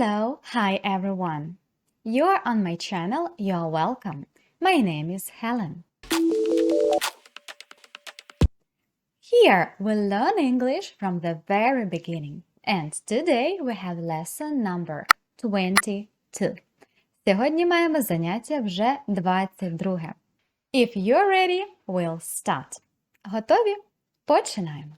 Hello, hi everyone. You're on my channel, you're welcome. My name is Helen. Here we learn English from the very beginning. And today we have lesson number 22. Сьогодні маємо заняття вже 22. If you're ready, we'll start. Готові? Починаємо.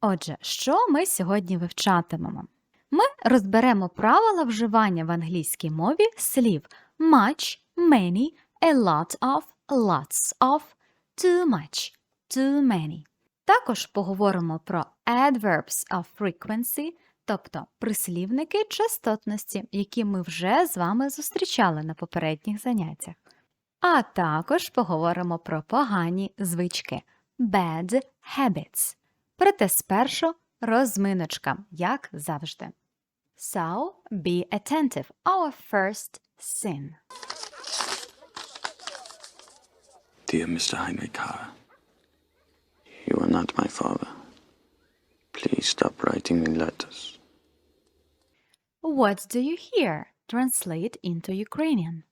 Отже, що ми сьогодні вивчатимемо? Ми розберемо правила вживання в англійській мові слів much, many, a lot of, lots of, too much, too many. Також поговоримо про adverbs of frequency, тобто прислівники частотності, які ми вже з вами зустрічали на попередніх заняттях. А також поговоримо про погані звички bad habits. Проте спершу розминочка, як завжди. So, be attentive. Our first sin. Dear Mr. Jaime Carr, you are not my father. Please stop writing me letters. What do you hear? Translate into Ukrainian.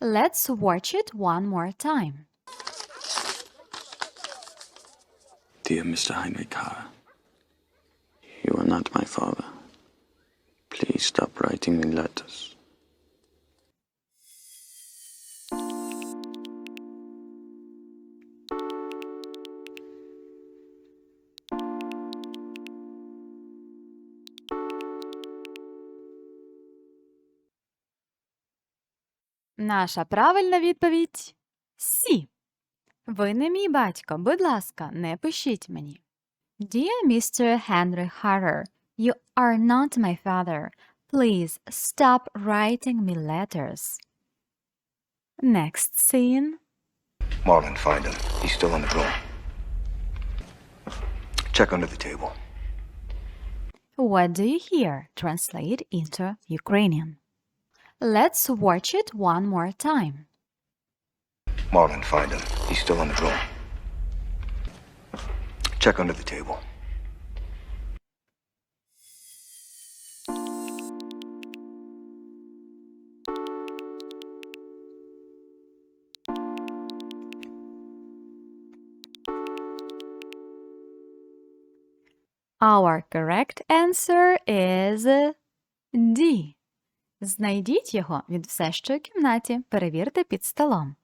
Let's watch it one more time. Dear Mr. Jaime Carr, are not my father. Please stop writing me letters. Наша правильна відповідь Сі. Ви не мій батько, будь ласка, не пишіть мені. Dear Mr. Henry Harrer, you are not my father. Please stop writing me letters. Next scene. Marlon, find him. He's still in the room. Check under the table. What do you hear? Translate into Ukrainian. Let's watch it one more time. Marlon, find him. He's still in the room. Check under the table. Our correct answer is D. Знайдіть його, він все ще у кімнаті. Перевірте під столом.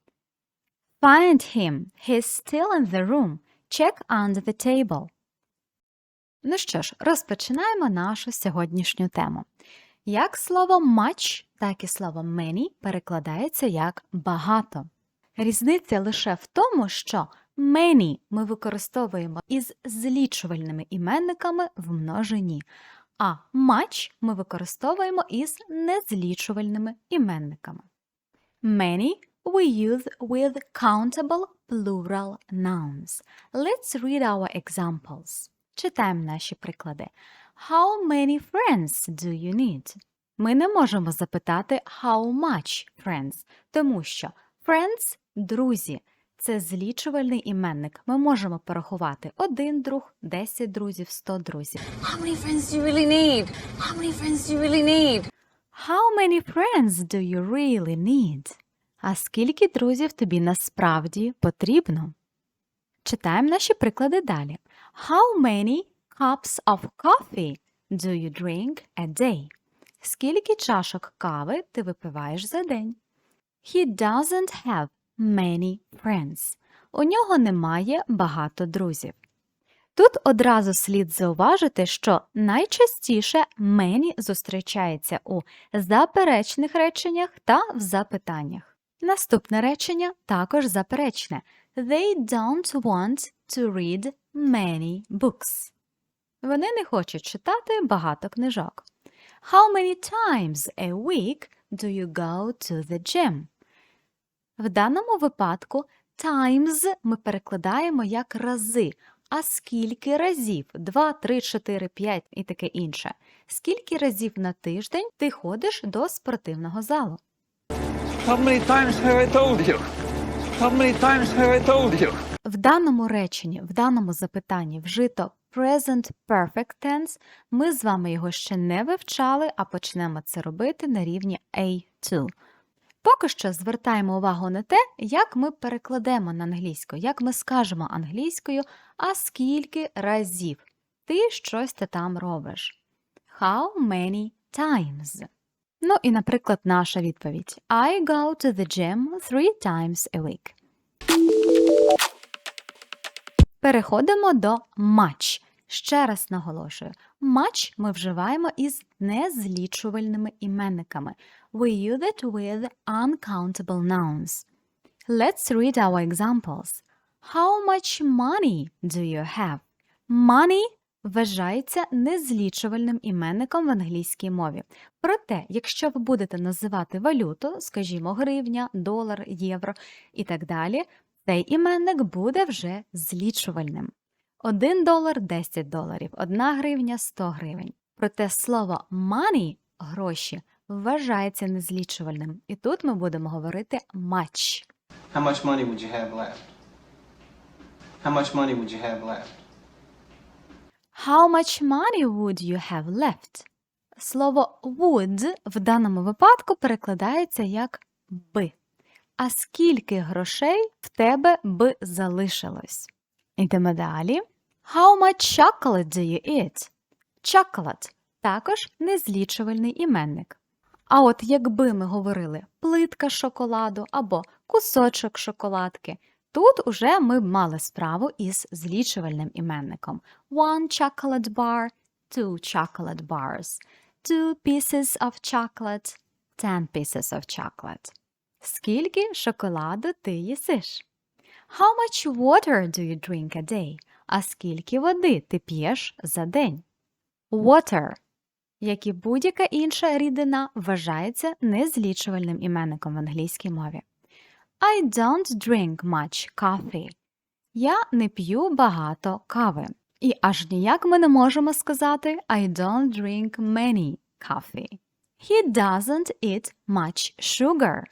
Find him. He's still in the room. Check under the table. Ну що ж, розпочинаємо нашу сьогоднішню тему. Як слово much, так і слово many перекладається як багато. Різниця лише в тому, що many ми використовуємо із злічувальними іменниками в множині, а much ми використовуємо із незлічувальними іменниками. Many we use with countable plural nouns. Let's read our examples. Читаємо наші приклади. How many friends do you need? Ми не можемо запитати how much friends, тому що friends – друзі. Це злічувальний іменник. Ми можемо порахувати один друг, 10 друзів, 100 друзів. How many friends do you really need? How many friends do you really need? How many friends do you really need? А скільки друзів тобі насправді потрібно? Читаємо наші приклади далі. How many cups of coffee do you drink a day? Скільки чашок кави ти випиваєш за день? He doesn't have many friends. У нього немає багато друзів. Тут одразу слід зауважити, що найчастіше many зустрічається у заперечних реченнях та в запитаннях. Наступне речення також заперечне. They don't want to read many books. Вони не хочуть читати багато книжок. How many times a week do you go to the gym? В даному випадку times ми перекладаємо як рази. А скільки разів? 2, 3, 4, 5 і таке інше. Скільки разів на тиждень ти ходиш до спортивного залу? How many times have I told you? How many times have I told you? В даному реченні, в даному запитанні вжито Present Perfect Tense. Ми з вами його ще не вивчали, а почнемо це робити на рівні A2. Поки що звертаємо увагу на те, як ми перекладемо на англійську, як ми скажемо англійською, а скільки разів ти щось там робиш. How many times? Ну і, наприклад, наша відповідь I go to the gym three times a week. Переходимо до much. Ще раз наголошую, much ми вживаємо із незлічувальними іменниками. We use it with uncountable nouns. Let's read our examples. How much money do you have? Money вважається незлічувальним іменником в англійській мові. Проте, якщо ви будете називати валюту, скажімо, гривня, долар, євро і так далі, цей іменник буде вже злічувальним. 1 долар 10 доларів, 1 гривня 100 гривень. Проте слово money – гроші вважається незлічувальним. І тут ми будемо говорити much. How much money would you have left? How much money would you have left? How much money would you have left? Слово would в даному випадку перекладається як би. А скільки грошей в тебе би залишилось? Йдемо далі. How much chocolate do you eat? Chocolate – також незлічувальний іменник. А от якби ми говорили плитка шоколаду або кусочок шоколадки, тут уже ми мали справу із злічувальним іменником. One chocolate bar, two chocolate bars, two pieces of chocolate, ten pieces of chocolate. Скільки шоколаду ти їсиш? How much water do you drink a day? А скільки води ти п'єш за день? Water, як і будь-яка інша рідина, вважається незлічувальним іменником в англійській мові. I don't drink much coffee. Я не п'ю багато кави. І аж ніяк ми не можемо сказати I don't drink many coffee. He doesn't eat much sugar.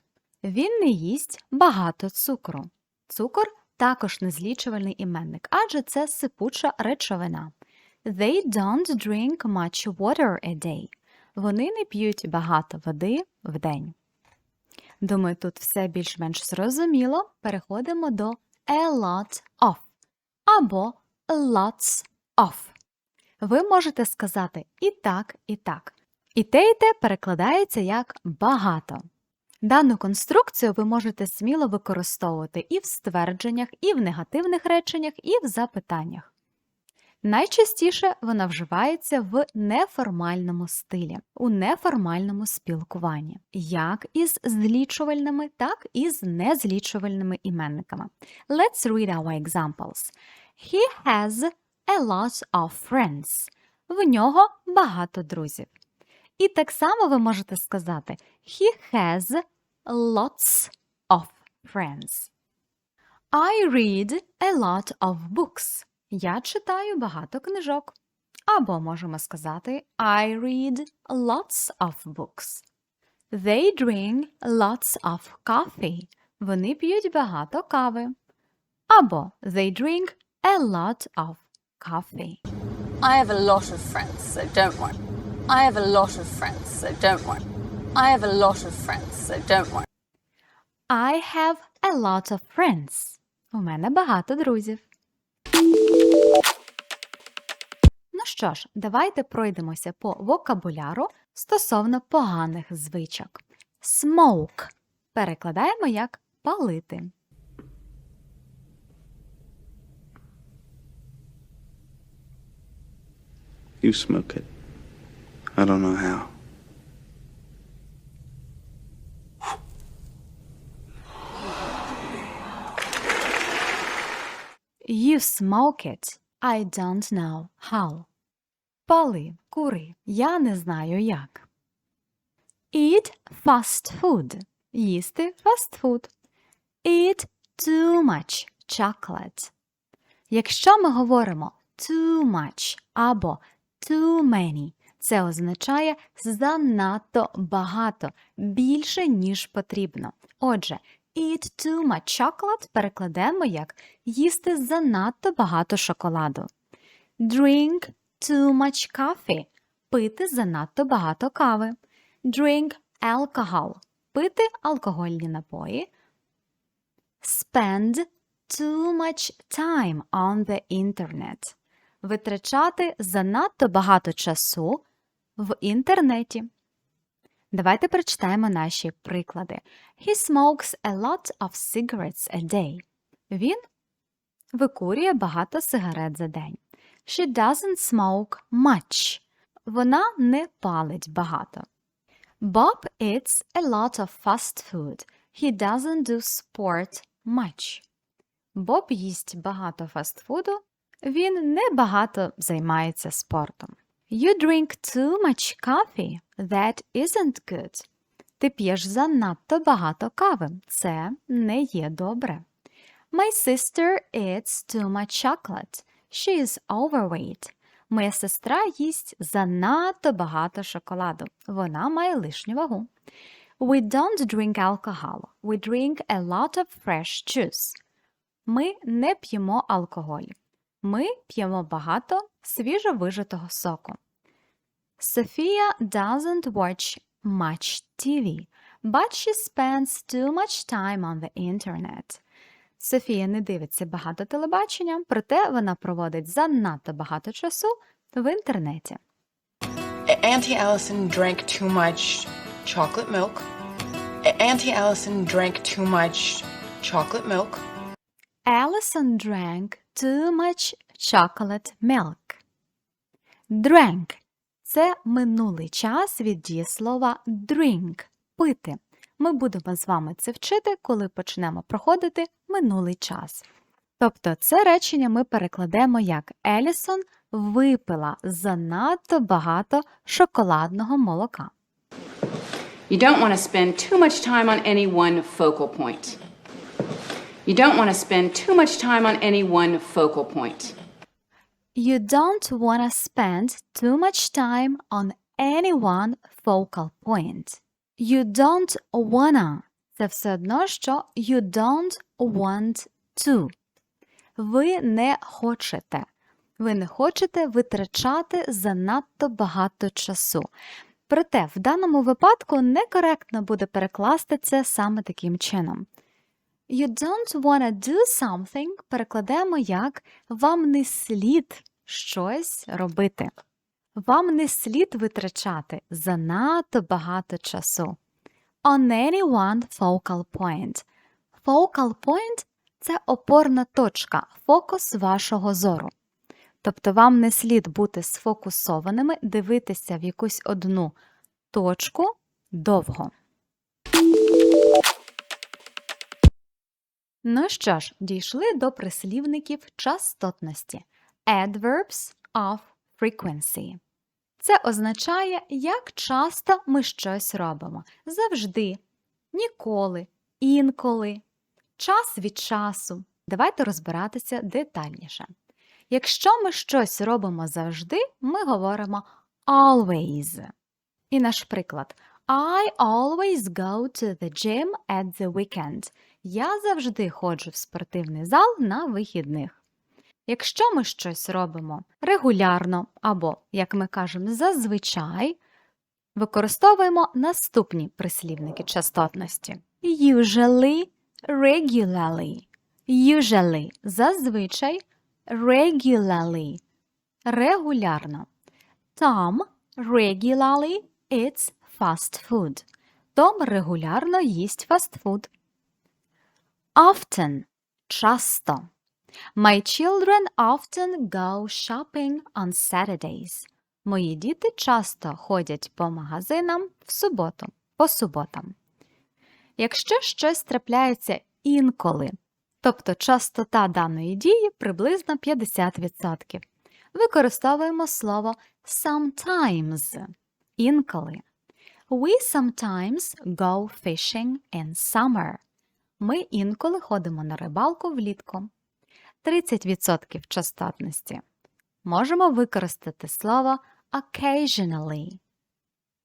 Він не їсть багато цукру. Цукор також незлічувальний іменник, адже це сипуча речовина. They don't drink much water a day. Вони не п'ють багато води в день. Думаю, тут все більш-менш зрозуміло. Переходимо до a lot of або lots of. Ви можете сказати і так, і так. І те, і те перекладається як багато. Дану конструкцію ви можете сміло використовувати і в ствердженнях, і в негативних реченнях, і в запитаннях. Найчастіше вона вживається в неформальному стилі, у неформальному спілкуванні, як із злічувальними, так і з незлічувальними іменниками. Let's read our examples. He has a lot of friends. В нього багато друзів. І так само ви можете сказати He has lots of friends. I read a lot of books. Я читаю багато книжок. Або можемо сказати I read lots of books. They drink lots of coffee. Вони п'ють багато кави. Або they drink a lot of coffee. I have a lot of friends, so don't worry. I have a lot of friends, so don't worry. I have a lot of friends, so don't worry. I have a lot of friends. У мене багато друзів. Ну що ж, давайте пройдемося по вокабуляру стосовно поганих звичок. Smoke перекладаємо як палити. You smoke it. I don't know how. You smoke it. I don't know how. Пали, кури. Я не знаю як. Eat fast food. Їсти фастфуд. Eat too much chocolate. Якщо ми говоримо too much або too many, це означає занадто багато, більше, ніж потрібно. Отже, eat too much chocolate перекладемо як їсти занадто багато шоколаду. Drink too much coffee. Пити занадто багато кави. Drink alcohol. Пити алкогольні напої. Spend too much time on the internet. Витрачати занадто багато часу в інтернеті. Давайте прочитаємо наші приклади. He smokes a lot of cigarettes a day. Він викурює багато сигарет за день. She doesn't smoke much. Вона не палить багато. Bob eats a lot of fast food. He doesn't do sport much. Боб їсть багато фастфуду. Він не багато займається спортом. You drink too much coffee. That isn't good. Ти п'єш занадто багато кави. Це не є добре. My sister eats too much chocolate. She is overweight. Моя сестра їсть занадто багато шоколаду. Вона має лишню вагу. We don't drink alcohol. We drink a lot of fresh juice. Ми не п'ємо алкоголь. Ми п'ємо багато свіжовижитого соку. Sophia doesn't watch much TV, but she spends too much time on the internet. Софія не дивиться багато телебачення, проте вона проводить занадто багато часу в інтернеті. Auntie Allison drank too much chocolate milk. Auntie Allison drank too much chocolate milk. Alison drank too much chocolate milk. Drank – це минулий час від дієслова drink – пити. Ми будемо з вами це вчити, коли почнемо проходити минулий час. Тобто це речення ми перекладемо як Елісон випила занадто багато шоколадного молока. You don't want to spend too much time on any one focal point. You don't want to spend too much time on any one focal point. You don't want to spend too much time on any one focal point. You don't wanna – це все одно, що you don't want to. Ви не хочете. Ви не хочете витрачати занадто багато часу. Проте в даному випадку некоректно буде перекласти це саме таким чином. You don't wanna do something перекладемо як вам не слід щось робити. Вам не слід витрачати занадто багато часу. On any one focal point. Focal point – це опорна точка, фокус вашого зору. Тобто вам не слід бути сфокусованими, дивитися в якусь одну точку довго. Ну що ж, дійшли до прислівників частотності adverbs of frequency. Це означає, як часто ми щось робимо. Завжди, ніколи, інколи, час від часу. Давайте розбиратися детальніше. Якщо ми щось робимо завжди, ми говоримо always. І наш приклад I always go to the gym at the weekend. Я завжди ходжу в спортивний зал на вихідних. Якщо ми щось робимо регулярно або, як ми кажемо, зазвичай, використовуємо наступні прислівники частотності: usually, regularly, usually зазвичай, regularly регулярно. Tom regularly eats fast food. Том регулярно їсть фастфуд. Often часто. My children often go shopping on Saturdays. Мої діти часто ходять по магазинам в суботу, по суботам. Якщо щось трапляється інколи, тобто частота даної дії приблизно 50%, використовуємо слово sometimes інколи. We sometimes go fishing in summer. Ми інколи ходимо на рибалку влітку. 30% частотності. Можемо використати слово occasionally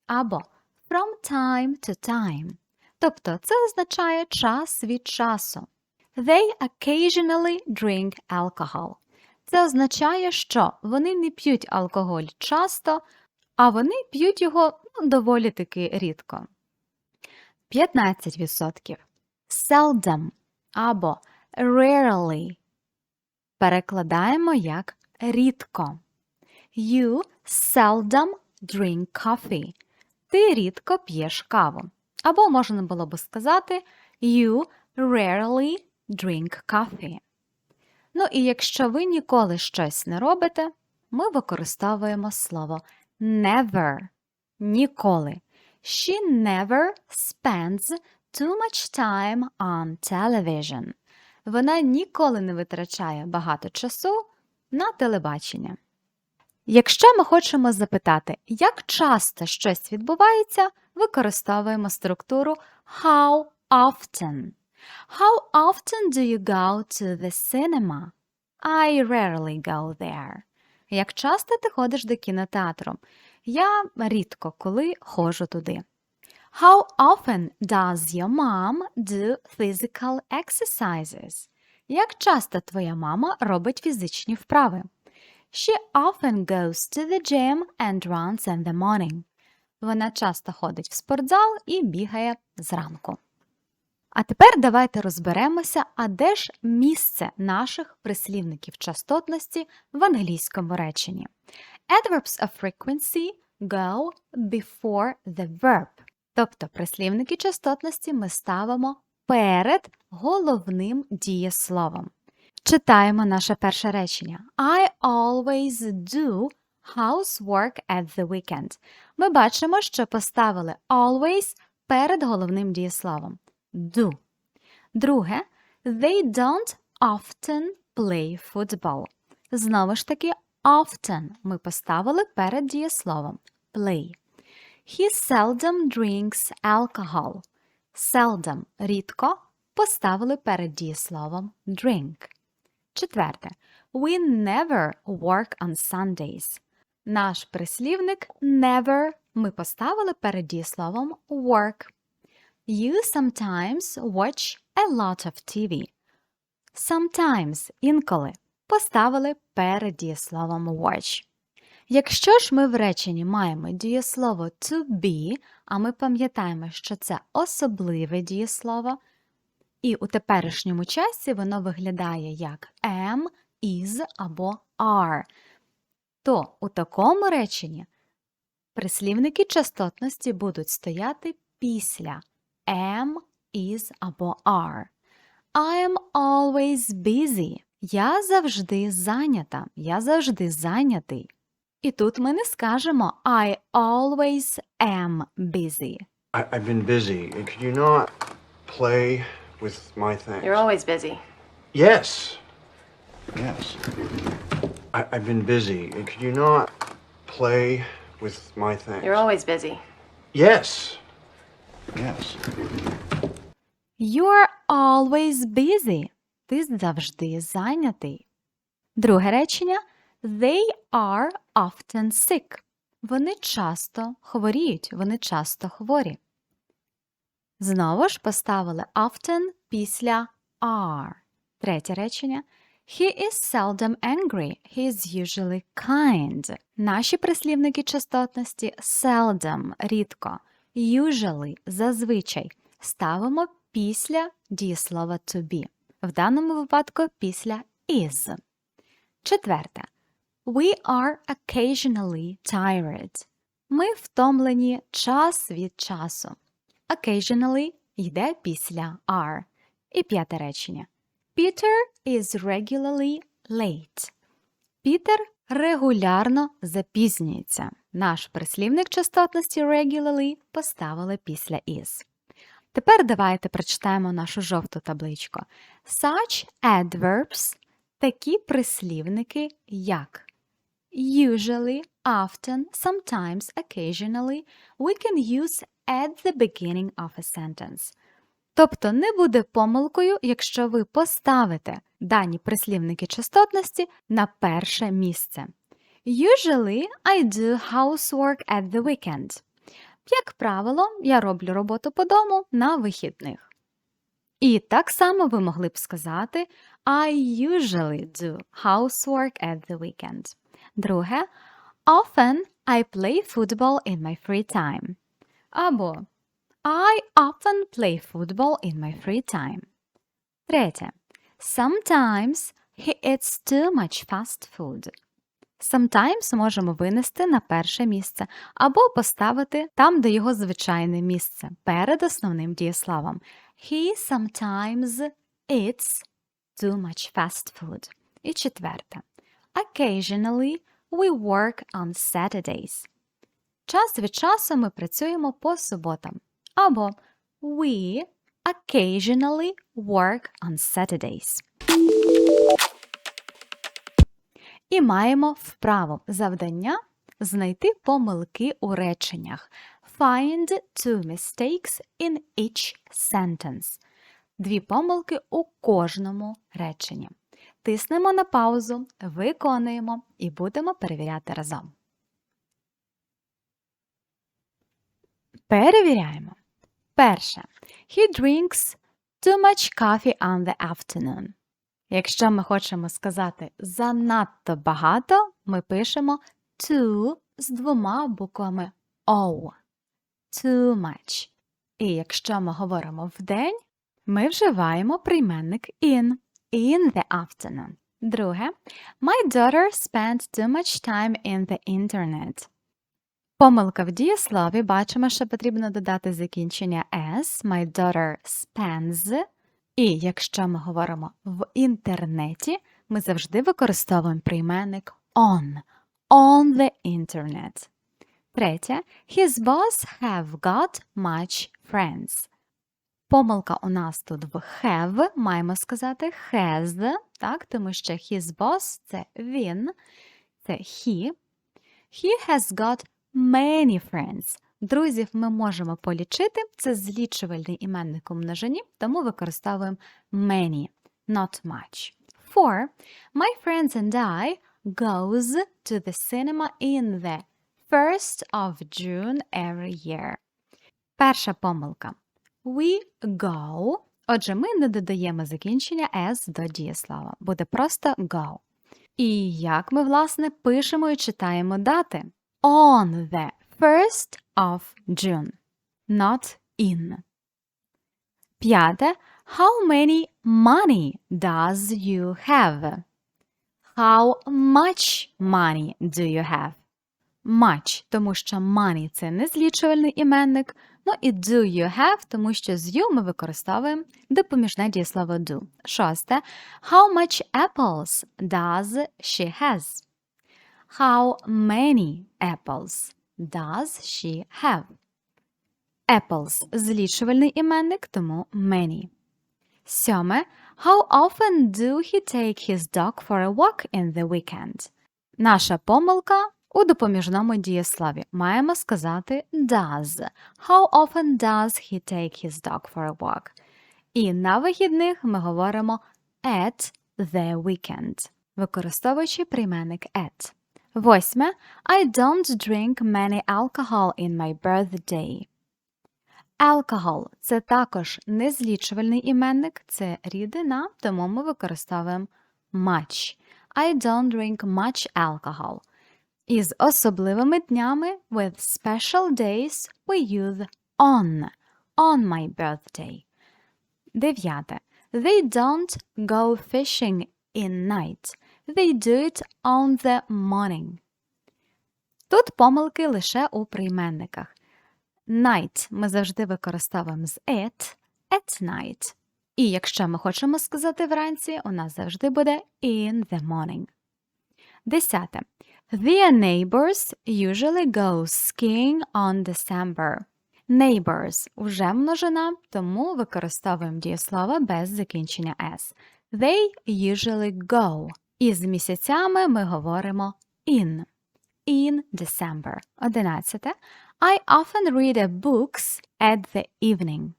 або from time to time. Тобто це означає час від часу. They occasionally drink alcohol. Це означає, що вони не п'ють алкоголь часто, а вони п'ють його ну, доволі таки рідко. 15%. Seldom або rarely. Перекладаємо як рідко. You seldom drink coffee. Ти рідко п'єш каву. Або можна було би сказати You rarely drink coffee. Ну і якщо ви ніколи щось не робите, ми використовуємо слово never. Ніколи. She never spends too much time on television. Вона ніколи не витрачає багато часу на телебачення. Якщо ми хочемо запитати, як часто щось відбувається, використовуємо структуру how often. How often do you go to the cinema? I rarely go there. Як часто ти ходиш до кінотеатру? Я рідко коли ходжу туди. How often does your mom do physical exercises? Як часто твоя мама робить фізичні вправи? She often goes to the gym and runs in the morning. Вона часто ходить в спортзал і бігає зранку. А тепер давайте розберемося, а де ж місце наших прислівників частотності в англійському реченні. Adverbs of frequency go before the verb. Тобто прислівники частотності ми ставимо перед головним дієсловом. Читаємо наше перше речення. I always do housework at the weekend. Ми бачимо, що поставили always перед головним дієсловом. Do. Друге, they don't often play football. Знову ж таки, often ми поставили перед дієсловом play. He seldom drinks alcohol. Seldom – рідко поставили перед дієсловом drink. Четверте. We never work on Sundays. Наш прислівник never ми поставили перед дієсловом work. You sometimes watch a lot of TV. Sometimes – інколи поставили перед дієсловом watch. Якщо ж ми в реченні маємо дієслово to be, а ми пам'ятаємо, що це особливе дієслово, і у теперішньому часі воно виглядає як am, is або are, то у такому реченні прислівники частотності будуть стояти після am, is або are. I am always busy. Я завжди зайнята. Я завжди зайнятий. І тут ми не скажемо I always am busy. I, I've been busy. Could you not play with my things? You're always busy. Yes. Yes. I, I've been busy. Could you not play with my things? You're always busy. Yes. Yes. You're always busy. Ти завжди зайнятий. Друге речення They are often sick. Вони часто хворіють, вони часто хворі. Знову ж поставили often після are. Третє речення He is seldom angry. He is usually kind. Наші прислівники частотності seldom – рідко, usually – зазвичай ставимо після дієслова to be. В даному випадку після is. Четверте. We are occasionally tired. Ми втомлені час від часу. Occasionally йде після are. І п'яте речення. Peter is regularly late. Пітер регулярно запізнюється. Наш прислівник частотності regularly поставили після is. Тепер давайте прочитаємо нашу жовту табличку. Such adverbs – такі прислівники, як usually, often, sometimes, occasionally we can use at the beginning of a sentence. Тобто не буде помилкою, якщо ви поставите дані прислівники частотності на перше місце. Usually I do housework at the weekend. Як правило, я роблю роботу по дому на вихідних. І так само ви могли б сказати I usually do housework at the weekend. Друге, often I play football in my free time. Або I often play football in my free time. Третє. Sometimes he eats too much fast food. Sometimes можемо винести на перше місце або поставити там, де його звичайне місце, перед основним дієсловом. He sometimes eats too much fast food. І четверте. Occasionally we work on Saturdays. Час від часу ми працюємо по суботам. Або we occasionally work on Saturdays. І маємо вправо завдання знайти помилки у реченнях. Find two mistakes in each sentence. Дві помилки у кожному реченні. Тиснемо на паузу, виконуємо і будемо перевіряти разом. Перевіряємо. Перше. He drinks too much coffee on the afternoon. Якщо ми хочемо сказати занадто багато, ми пишемо too з двома буквами O. Too much. І якщо ми говоримо вдень, ми вживаємо прийменник in. In the afternoon. Друге. My daughter spent too much time in the internet. Помилка в дієслові бачимо, що потрібно додати закінчення s. My daughter spends. І якщо ми говоримо в інтернеті, ми завжди використовуємо прийменник on. On the internet. Третє. His boss have got much friends. Помилка у нас тут в have, маємо сказати has, так, тому що his boss – це він, це he. He has got many friends. Друзів ми можемо полічити, це злічувальний іменник у множині, тому використовуємо many, not much. Four. My friends and I goes to the cinema in the first of June every year. Перша помилка. We go. Отже, ми не додаємо закінчення s до дієслова. Буде просто go. І як ми, власне, пишемо і читаємо дати? On the first of June. Not in. П'яте. How many money does you have? How much money do you have? Much, тому що money – це незлічувальний іменник, ну і do you have, тому що з you ми використовуємо допоміжне дієслово do. Шосте. How much apples does she has? How many apples does she have? Apples – злічувальний іменник, тому many. Сьоме. How often do he take his dog for a walk in the weekend? Наша помилка у допоміжному дієслові. Маємо сказати does. How often does he take his dog for a walk? І на вихідних ми говоримо at the weekend, використовуючи прийменник at. Восьме. I don't drink many alcohol in my birthday. Alcohol – це також незлічувальний іменник, це рідина, тому ми використовуємо much. I don't drink much alcohol. Із особливими днями with special days we use on. On my birthday. Дев'яте. They don't go fishing in night. They do it on the morning. Тут помилки лише у прийменниках. Night ми завжди використовуємо з it, at night. І якщо ми хочемо сказати вранці, у нас завжди буде in the morning. Десяте. Their neighbors usually go skiing on December. Neighbors вже множина, тому використовуємо дієслово без закінчення s. They usually go. І з місяцями ми говоримо in. In December. Одинадцяте. I often read books at the evening.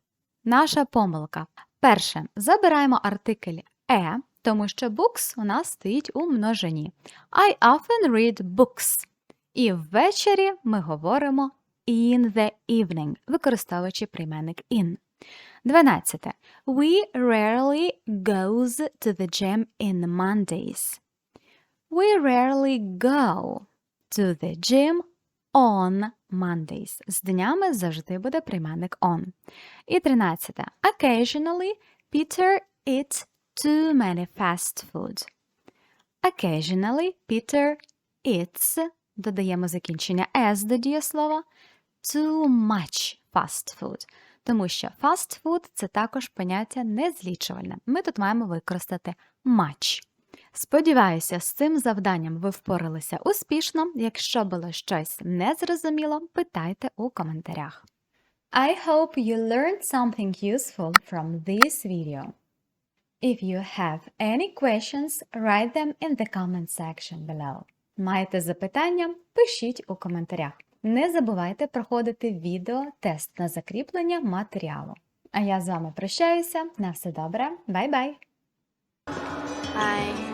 Наша помилка. Перше. Забираємо артикль e, тому що books у нас стоїть у множині. I often read books. І ввечері ми говоримо in the evening, використовуючи прийменник in. 12. We rarely goes to the gym in Mondays. We rarely go to the gym on Mondays. З днями завжди буде прийменник on. І 13. Occasionally Peter eats too many fast food. Occasionally Peter eats, додаємо закінчення s до дієслова, too much fast food. Тому що fast food – це також поняття незлічувальне. Ми тут маємо використати much. Сподіваюся, з цим завданням ви впоралися успішно. Якщо було щось незрозуміло, питайте у коментарях. I hope you learned something useful from this video. If you have any questions, write them in the comment section below. Маєте запитання? Пишіть у коментарях. Не забувайте проходити відео тест на закріплення матеріалу. А я з вами прощаюся. На все добре. Бай-бай! Bye.